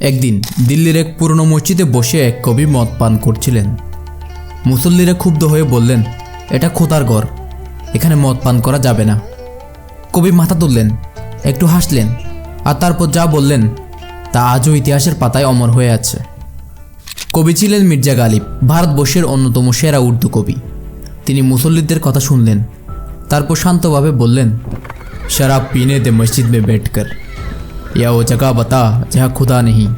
একদিন দিল্লির এক পুরনো মসজিদে বসে এক কবি মদ পান করছিলেন। মুসল্লিরা ক্ষুব্ধ হয়ে বললেন, এটা খোদার ঘর, এখানে মদ পান করা যাবে না। কবি মাথা তুললেন, একটু হাসলেন, আর তারপর যা বললেন, তা আজও ইতিহাসের পাতায় অমর হয়ে আছে। কবি ছিলেন মির্জা গালিব ভারতবর্ষের অন্যতম সেরা উর্দু কবি। তিনি মুসল্লিদের কথা শুনলেন, তারপর শান্তভাবে বললেন সারা পিনে দে মসজিদ মে বেটকর। ইয়া ও জাগা বাতা, যাহা ক্ষুধা নেহি।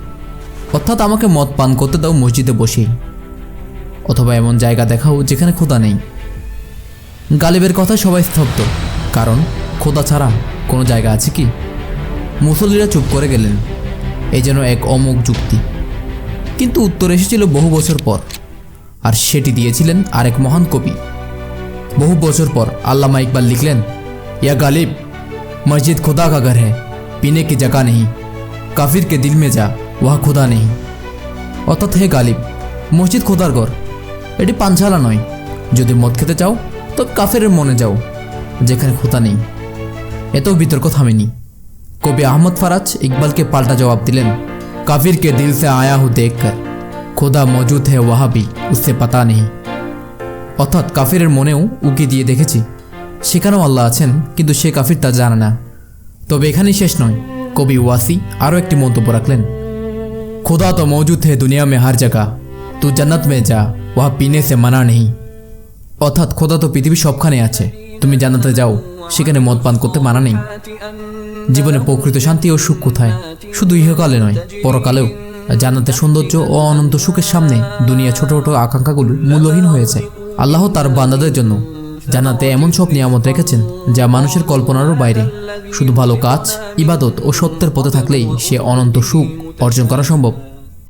অর্থাৎ আমাকে মদ পান করতে দাও মসজিদে বসেই অথবা এমন জায়গা দেখাও যেখানে ক্ষুধা নেই। গালিবের কথা সবাই স্তব্ধ। কারণ ক্ষুধা ছাড়া কোনো জায়গা আছে কি? মুসল্লিরা চুপ করে গেলেন। এ যেন এক অমুক যুক্তি। কিন্তু উত্তর এসেছিল বহু বছর পর। আর সেটি দিয়েছিলেন আরেক মহান কবি। বহু বছর পর আল্লামা ইকবাল লিখলেন, ইয়া গালিব, মসজিদ খোদা কাগার হ্যাঁ पीने की जगह नहीं काफिर के दिल में जा वह खुदा नहीं অর্থাৎ হে গালিব মসজিদ খোদার ঘর এটি পানশালা নয় যদি মদ খেতে চাও তো কাফেরের মনে যাও যেখানে খোদা নেই এতেও বিতর্ক থামেনি কবি আহমদ ফারাজ ইকবালকে পাল্টা জবাব দিলেন কাফির কে দিল সে আয়া হু দেখ কর খোদা মজুদ হে ওয়াহা ভি উসে পাতা নেই অর্থাৎ কাফিরের মনেও উকি দিয়ে দেখেছি সেখানেও আল্লাহ আছেন কিন্তু সে কাফির তা জানে না তবে এখানেই শেষ নয়। কবি ওয়াসি আরও একটি মন্তব্য রাখলেন। খুদা তো মৌজুদ হে দুনিয়া মে হার জায়গা তু জান্নাত মে যা ওহ পিনে সে মানা নেই অর্থাৎ খোদা তো পৃথিবী সবখানে আছে। তুমি জান্নাতে যাও, সেখানে মদ পান করতে মানা নেই। জীবনে প্রকৃত শান্তি ও সুখ কোথায়? শুধু ইহকালে নয়, পরকালেও। জান্নাতের সৌন্দর্য ও অনন্ত সুখের সামনে দুনিয়া ছোট ছোট আকাঙ্ক্ষাগুলো মূল্যহীন হয়েছে। আল্লাহ তার বান্দাদের জন্য জান্নাতে এমন সব নিয়ামত রেখেছেন যা মানুষের কল্পনারও বাইরে। শুধু ভালো কাজ, ইবাদত ও সত্যের পথে থাকলেই সে অনন্ত সুখ অর্জন করা সম্ভব।